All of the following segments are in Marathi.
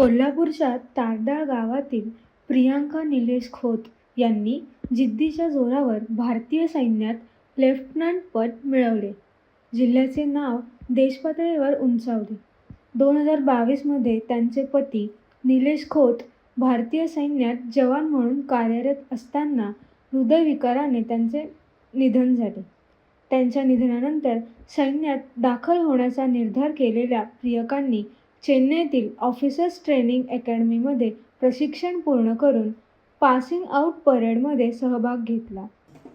कोल्हापूरच्या तारदाळ गावातील प्रियांका निलेश खोत यांनी जिद्दीच्या जोरावर भारतीय सैन्यात लेफ्टनंट पद मिळवले. जिल्ह्याचे नाव देशपातळीवर उंचावले. दोन हजार बावीसमध्ये त्यांचे पती निलेश खोत भारतीय सैन्यात जवान म्हणून कार्यरत असताना हृदयविकाराने त्यांचे निधन झाले. त्यांच्या निधनानंतर सैन्यात दाखल होण्याचा निर्धार केलेल्या प्रियकांनी चेन्नईतील ऑफिसर्स ट्रेनिंग अकॅडमीमध्ये प्रशिक्षण पूर्ण करून पासिंग आऊट परेडमध्ये सहभाग घेतला.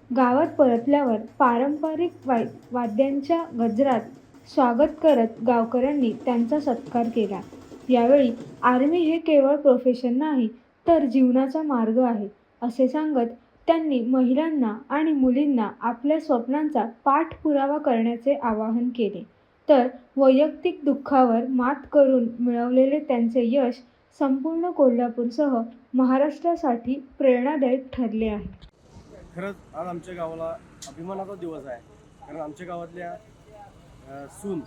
गावात परतल्यावर पारंपरिक वाय वाद्यांच्या गजरात स्वागत करत गावकऱ्यांनी त्यांचा सत्कार केला. यावेळी आर्मी हे केवळ प्रोफेशन नाही तर जीवनाचा मार्ग आहे असे सांगत त्यांनी महिलांना आणि मुलींना आपल्या स्वप्नांचा पाठपुरावा करण्याचे आवाहन केले. तर वैयक्तिक दुःखावर मात करून मिळवलेले त्यांचे यश संपूर्ण कोल्हापूरसह महाराष्ट्रासाठी प्रेरणादायक ठरले आहे. खरंच आज आमच्या गावाला अभिमानाचा दिवस आहे कारण आमच्या गावातल्या सून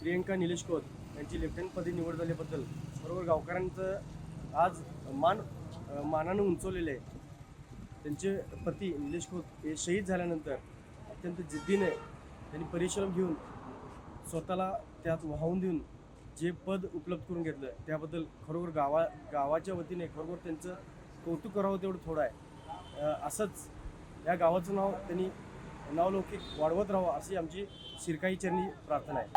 प्रियंका निलेश कोत यांची लेफ्टनंटपदी निवड झाल्याबद्दल बरोबर गावकऱ्यांचं आज मान मानानं उंचवलेलं आहे त्यांचे पती निलेश खोत हे शहीद झाल्यानंतर अत्यंत जिद्दीने त्यांनी परिश्रम घेऊन स्वतःला त्यात वाहून देऊन जे पद उपलब्ध करून घेतलं त्याबद्दल खरोखर गावा गावाच्या वतीने खरोखर त्यांचं कौतुक करावं तेवढं थोडं आहे. असंच या गावाचं नाव त्यांनी नावलौकिक वाढवत राहावं अशी आमची शिरकाई चरणी प्रार्थना आहे.